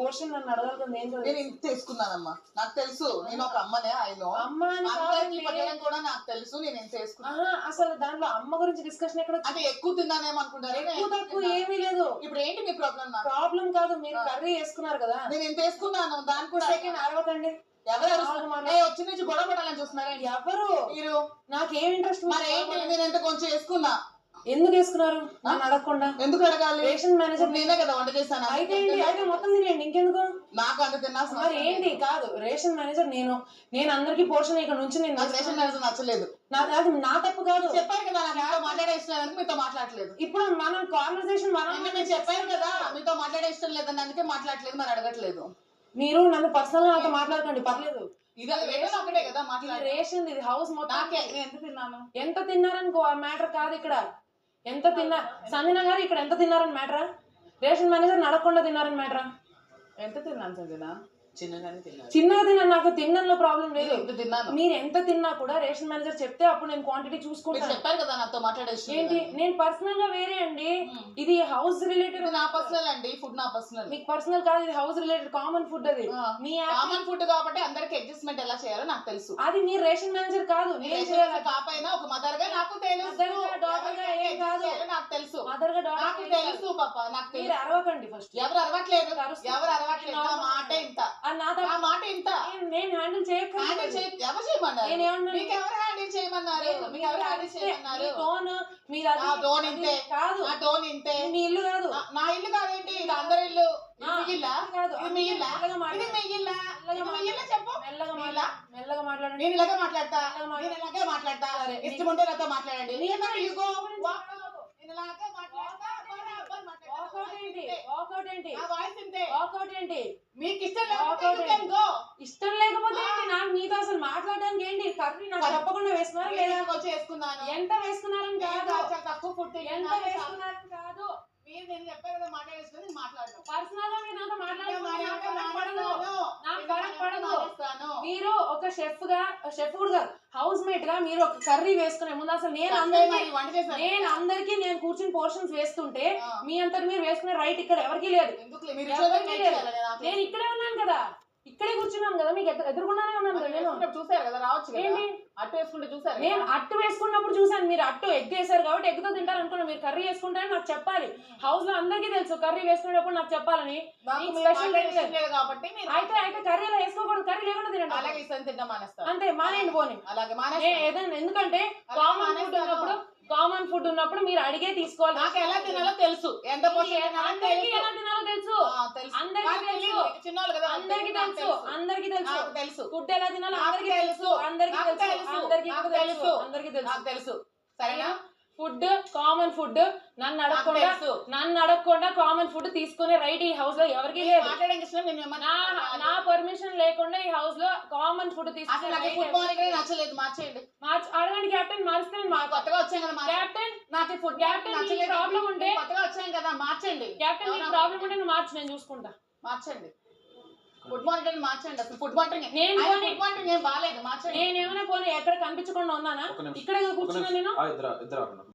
Portion నన్ను అడగాలి కదా నేను కదా. నేను ఇంత తీసుకున్నానమ్మా నాకు తెలుసు. నేను ఒక అమ్మనే ఆయన అమ్మ అని అందరికి. పట్టడం కూడా నాకు తెలుసు. నేను ఎంత చేసుకున్నా ఆహా, అసలు దాంట్లో అమ్మ గురించి డిస్కషన్ ఎక్కడ? అంటే ఎక్కువ తిన్నానేమో అనుకుంటారు. ఎక్కువ తక్కువ ఏమీ లేదు. ఇప్పుడు ఏంటి మీ ప్రాబ్లం నాకు? ప్రాబ్లం కాదు మీరు కర్రీ వేసుకున్నారు కదా. నేను ఎంత వేసుకున్నాను? దానికి కూడా సెకండ్ అరవకండి. ఎవరు అరుస్తున్నారు? ఏ, వచ్చి నుంచి గొడవ పడాలని చూస్తున్నారా ఎవరు? మీరు? నాకేం ఇంట్రెస్ట్ మరి ఏంటి నేను ఎంత కొంచెం వేసుకున్నా. ఎందుకు వేసుకున్నారు? నన్ను అడగకుండా. ఎందుకు అడగాలి? రేషన్ మేనేజర్ నేనే కదా వంట చేశాను. అయితే ఏంటి? అయితే మొత్తం తినేయండి ఇంకెందుకు? నాకు అంత తిన్నాల్సిన మరి ఏంటి? లేదు. కాదు రేషన్ మేనేజర్ నేను నేను అందరికి పోర్షన్ ఇక్కడ నుంచి నేను నాకు రేషన్ మేనేజర్ నచ్చలేదు. నా అది నా తప్పు కాదు. చెప్పారు కదా నాకు మీతో మాట్లాడే ఇష్టం లేదని మీతో మాట్లాడలేదు. ఇప్పుడు మనం కాన్వర్సేషన్ మనం చెప్పారు కదా మీతో మాట్లాడే ఇష్టం లేదని అందుకే మాట్లాడలేదు మరి అడగట్లేదు. మీరు నన్ను పర్సనల్గా నాతో మాట్లాడకండి పర్లేదు. ఇది ఏదైనా ఒకటే కదా ఇది మాట్లాడే రేషన్ ఇది హౌస్ మొత్తం. నాకే. నేను ఎంత తిన్నాను? ఎంత తిన్నారనుకో మ్యాటర్ కాదు ఇక్కడ. ఎంత తిన్నా సంజన గారు ఇక్కడ ఎంత తిన్నారని మ్యాటరా రేషన్ మేనేజర్ నడకుండా తిన్నారని మ్యాటరా ఎంత తిన్నాను సంజన? చిన్నగానే తిన్నాను. చిన్నగా తిన్నా నాకు తినడంలో ప్రాబ్లం లేదు. తిన్నాను మీరు ఎంత తిన్నా కూడా రేషన్ మేనేజర్ చెప్తే అప్పుడు నేను క్వాంటిటీ చూసుకుంటాను చెప్పారు కదా నాతో మాట్లాడే ఇష్టం ఏంటి. నేను పర్సనల్గా వేరే అండి. ఇది హౌస్ రిలేటెడ్ నా పర్సనల్ అండి ఫుడ్ నా పర్సనల్ మీకు పర్సనల్ కాదు ఇది హౌస్ రిలేటెడ్ కామన్ ఫుడ్ అది. మీ కామన్ ఫుడ్ కాబట్టి అందరికి అడ్జస్ట్మెంట్ ఎలా చేయాలో నాకు తెలుసు. అది మీరు రేషన్ మేనేజర్ కాదు నేను చేయాలి. కాకపోయినా ఒక మదర్గా నాకు తెలుసు. నాకు తెలుసు. మదర్గా నాకు తెలుసు పాప నాకు మీరు అరవకండి ఫస్ట్ ఎవరు అరవట్లేదు. ఎవరు అరవట్లేదు. నా మాట ఇంత. నా. మాట ఇంత. నేను- హ్యాండిల్ చేయక్కర్లేదు. హ్యాండిల్ చేయ ఎవరు చేయమన్నారు? మీకు ఎవరు హ్యాండిల్ చేయమన్నారు? మీకు ఎవరు హ్యాండిల్ చేయమన్నారు? టోన్ మీరు అది నా టోన్ ఇంతే. కాదు. నా టోన్ ఇంతే. మీ ఇల్లు కాదు. నా- ఇల్లు కాదేంటి? ఇది అందరి ఇల్లు. ఇది ఆ, మీ ఇల్లా? ఇది కాదు. ఇది మీ ఇల్లా? మెల్లగా ఇది మాట్లాడు. మీ ఇల్లా? ఇది మీ ఇల్లా చెప్పు. మెల్లగా మీ మాట్లా ఇల్లా? మెల్లగా మాట్లాడండి నేను ఇలాగే మాట్లాడతా. నేను ఇలాగే మాట్లాడతా. ఇష్టం ఉంటే నాతో మాట్లాడండి. ఇష్టం మీకు లేకపోతే ఏంటి? go. ఇష్టం లేకపోతే ఏంటి? నాకు మీతో అసలు మాట్లాడడానికి ఏంటి? కర్రీ నాకు కర్రీ. చెప్పకుండా వేస్తున్నారా లేదా? నేను వచ్చి వేసుకున్నాను. ఎంత వేసుకున్నారని నేను కాదు. తక్కువ ఫుడ్ ఎంత వేసుకున్నారని కాదు. మీరు నేను చెప్పాను కదా మాట్లాడేసుకుని నేను మాట్లాడను పర్సనల్గా మీరు నాతో నేను ఒక షెఫ్గా షెఫ్ కూడా హౌస్ మేట్గా మీరు ఒక కర్రీ వేసుకునే ముందు అసలు నేను అందరికీ. నేను అందరికీ నేను కూర్చుని పోర్షన్స్ వేస్తుంటే. మీ అంతటి మీరు వేసుకునే రైట్ ఇక్కడ ఎవరికి లేదు. నేను ఇక్కడే ఉన్నాను కదా ఇక్కడే కూర్చున్నాను కదా మీకు ఎదు- ఎదురుగుండానే ఉన్నాను కదా నేను. చూసారు కదా రావచ్చు ఏంటి? అట్టు వేసుకుంటే చూసారు? నేను అట్టు వేసుకున్నప్పుడు చూసాను మీరు అట్టు ఎగ్ వేసారు కాబట్టి ఎగ్తో తింటారు అనుకున్నా మీరు కర్రీ వేసుకుంటారని నాకు చెప్పాలి. హౌస్లో అందరికీ తెలుసు కర్రీ వేసుకునేటప్పుడు నాకు చెప్పాలని. కాబట్టి అయితే అయితే కర్రీ అలా వేసుకోకూడదు. కర్రీ లేకుండా తినండి. అలాగే తింటాం అంతే మానేయండి పోనీ. అలాగే ఏదైనా ఎందుకంటే కామన్ ఫుడ్. ఉన్నప్పుడు కామన్ ఫుడ్ ఉన్నప్పుడు మీరు అడిగే తీసుకోవాలి. నాకు ఎలా తినాలో తెలుసు. ఎంత తెలుసు. తెలుసు తెలుసు అందరికీ నాకు తెలుసు. తెలియదు. చిన్నోళ్ళు కదా అందరికీ నాకు తెలుసు అందరికీ తెలుసు నాకు తెలుసు ఫుడ్ ఎలా తినాలో నాకు అందరికీ తెలుసు తెలుసు. అందరికీ నాకు తెలుసు తెలుసు. అందరికీ నాకు తెలుసు తెలుసు. అందరికీ తెలుసు నాకు తెలుసు సరేనా ఫుడ్ కామన్ ఫుడ్ నన్ను అడగకుండా. నన్ను అడగకుండా కామన్ ఫుడ్ తీసుకునే రైట్ ఈ హౌస్లో ఎవరికి లేదు. నేను నా పర్మిషన్ లేకుండా ఈ హౌస్లో కామన్ ఫుడ్ తీసుకునే. నచ్చలేదు మార్చేయండి. మార్చ్ అడగండి కెప్టెన్ మారిస్తే నేను మా మార్చా కొత్తగా కదా. కెప్టెన్ నాకు ఫుడ్ నచ్చలేదు problem ఉంటే- కొత్తగా వచ్చాం కదా మార్చండి. కెప్టెన్ ప్రాబ్లం ఉంటే నువ్వు మార్చు నేను చూసుకుంటా. మార్చండి. ఫుడ్ మానిటరింగ్ మార్చండి అసలు ఫుడ్ మానిటరింగ్ నేను పోనీ- ఫుడ్ మానిటరింగ్ ఏం బాగాలేదు మార్చండి. నేనేమైనా పోనీ ఎక్కడ కనిపించకుండా ఉన్నానా. ఇక్కడే కూర్చున్నా. నేను.